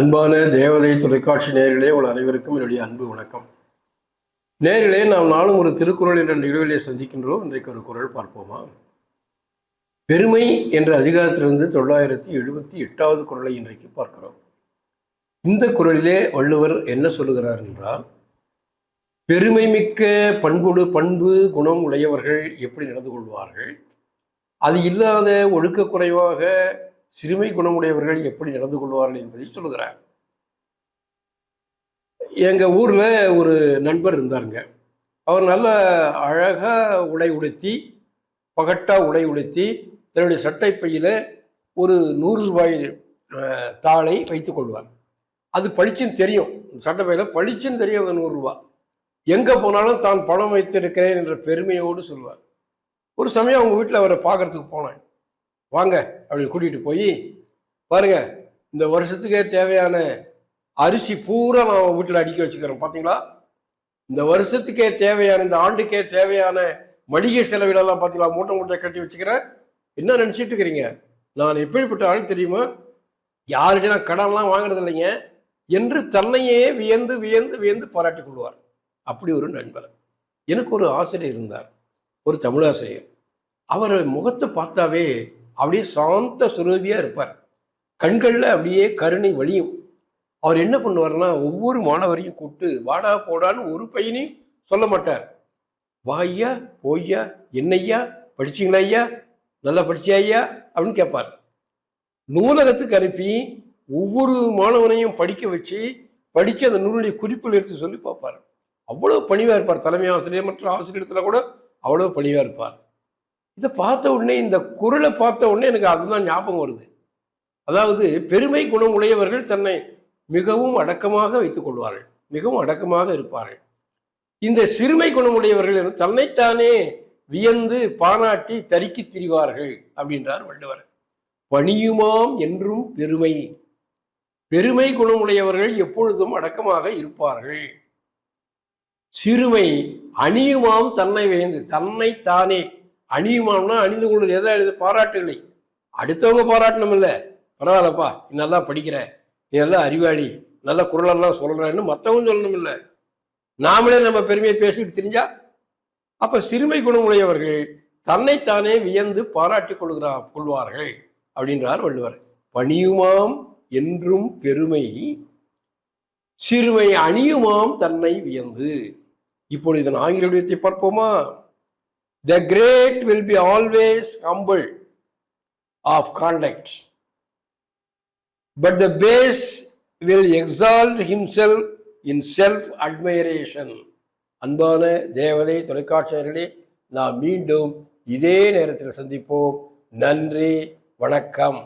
அன்பான தேவதை தொலைக்காட்சி நேரிலே உங்கள் அனைவருக்கும் என்னுடைய அன்பு வணக்கம். நேரிலே நாம் நாளும் ஒரு திருக்குறள் என்ற நிகழ்விலே சந்திக்கின்றோம். இன்றைக்கு ஒரு குறள் பார்ப்போமா? பெருமை என்ற அதிகாரத்திலிருந்து தொள்ளாயிரத்தி எழுபத்தி எட்டாவது குரலை இன்றைக்கு பார்க்கிறோம். இந்த குறளிலே வள்ளுவர் என்ன சொல்லுகிறார் என்றால் பெருமை மிக்க பண்புடு பண்பு குணம் உடையவர்கள் எப்படி நடந்து கொள்வார்கள்? அது இல்லாத ஒழுக்க குறைவாக சிறுமை குணமுடையவர்கள் எப்படி நடந்து கொள்வார்கள் என்பதை சொல்லுகிறார். எங்கள் ஊரில் ஒரு நண்பர் இருந்தாருங்க. அவர் நல்ல அழகாக உடை உடுத்தி பகட்டாக உடை உடுத்தி தன்னுடைய சட்டை பையில் ஒரு நூறு ரூபாய் தாளை வைத்து கொள்வார். அது பளிச்சுன்னு தெரியும். சட்டை பையில் பளிச்சுன்னு தெரியும் அந்த நூறுரூவா எங்கே போனாலும் தான் பணம் வைத்திருக்கிறேன் என்ற பெருமையோடு சொல்வார். ஒரு சமயம் அவங்க வீட்டில் அவரை பார்க்கறதுக்கு போனேன். வாங்க அப்படின்னு கூட்டிகிட்டு போய் பாருங்க இந்த வருஷத்துக்கே தேவையான அரிசி பூரா நான் வீட்டில் அடுக்கி வச்சுக்கிறேன் பார்த்தீங்களா இந்த வருஷத்துக்கே தேவையான இந்த ஆண்டுக்கே தேவையான மளிகை செலவிடெல்லாம் பார்த்தீங்களா மூட்டை மூட்டை கட்டி வச்சுக்கிறேன். என்ன நினச்சிட்டு இருக்கிறீங்க? நான் எப்படிப்பட்ட ஆள் தெரியுமா? யார்கிட்ட நான் கடன்லாம் வாங்குறது இல்லைங்க. என்று தன்னையே வியந்து வியந்து வியந்து பாராட்டி கொள்வார். அப்படி ஒரு நண்பர். எனக்கு ஒரு ஆசிரியர் இருந்தார். ஒரு தமிழாசிரியர். அவர் முகத்தை பார்த்தாவே அப்படியே சாந்த சுரூபியாக இருப்பார். கண்களில் அப்படியே கருணை வழியும். அவர் என்ன பண்ணுவார்னா ஒவ்வொரு மாணவரையும் கூப்பிட்டு வாடா போடான்னு ஒரு பையனையும் சொல்ல மாட்டார். வா ஐயா போய்யா என்னையா படிச்சீங்களா ஐயா நல்லா படிச்சியா ஐயா? அப்படின்னு கேட்பார். நூலகத்துக்கு அனுப்பி ஒவ்வொரு மாணவனையும் படிக்க வச்சு படித்து அந்த நூலுடைய குறிப்புகள் எடுத்து சொல்லி பார்ப்பார். அவ்வளோ பணிவாக இருப்பார். தலைமை ஆசிரியர் மற்ற ஆசிரியத்தில் கூட அவ்வளோ பணிவாக இருப்பார். இதை பார்த்த உடனே இந்த குரலை பார்த்த உடனே எனக்கு அதுதான் ஞாபகம் வருது. அதாவது பெருமை குணம் உடையவர்கள் தன்னை மிகவும் அடக்கமாக வைத்துக் கொள்வார்கள். மிகவும் அடக்கமாக இருப்பார்கள். இந்த சிறுமை குணமுடையவர்கள் தன்னைத்தானே வியந்து பாராட்டி தரிக்கி திரிவார்கள் அப்படின்றார் வள்ளுவர். பணியுமாம் என்றும் பெருமை. பெருமை குணமுடையவர்கள் எப்பொழுதும் அடக்கமாக இருப்பார்கள். சிறுமை அணியுமாம் தன்னை வேந்து தன்னைத்தானே அணியுமாம்னா அணிந்து கொள்வது எதை எழுது பாராட்டுகளை. அடுத்தவங்க பாராட்டணும் இல்லை பரவாயில்லப்பா நீ நல்லா படிக்கிற நீ நல்லா அறிவாளி நல்ல குரலெல்லாம் சொல்றன்னு மற்றவங்க சொல்லணும் இல்லை நாமளே நம்ம பெருமையை பேசிட்டு தெரிஞ்சா அப்போ சிறுமை குணமுடையவர்கள் தன்னைத்தானே வியந்து பாராட்டிக் கொள்கிறா கொள்வார்கள் அப்படின்றார் வள்ளுவர். பணியுமாம் என்றும் பெருமை சிறுமை அணியுமாம் தன்னை வியந்து. இப்பொழுது இதன் ஆங்கில விடயத்தை பார்ப்போமா? The great will be always humble of conduct but the base will exalt himself in self admiration அன்பான தேவதை தொலைக்காட்சியர்களே நாம் மீண்டும் இதே நேரத்தில் சந்திப்போம். நன்றி வணக்கம்.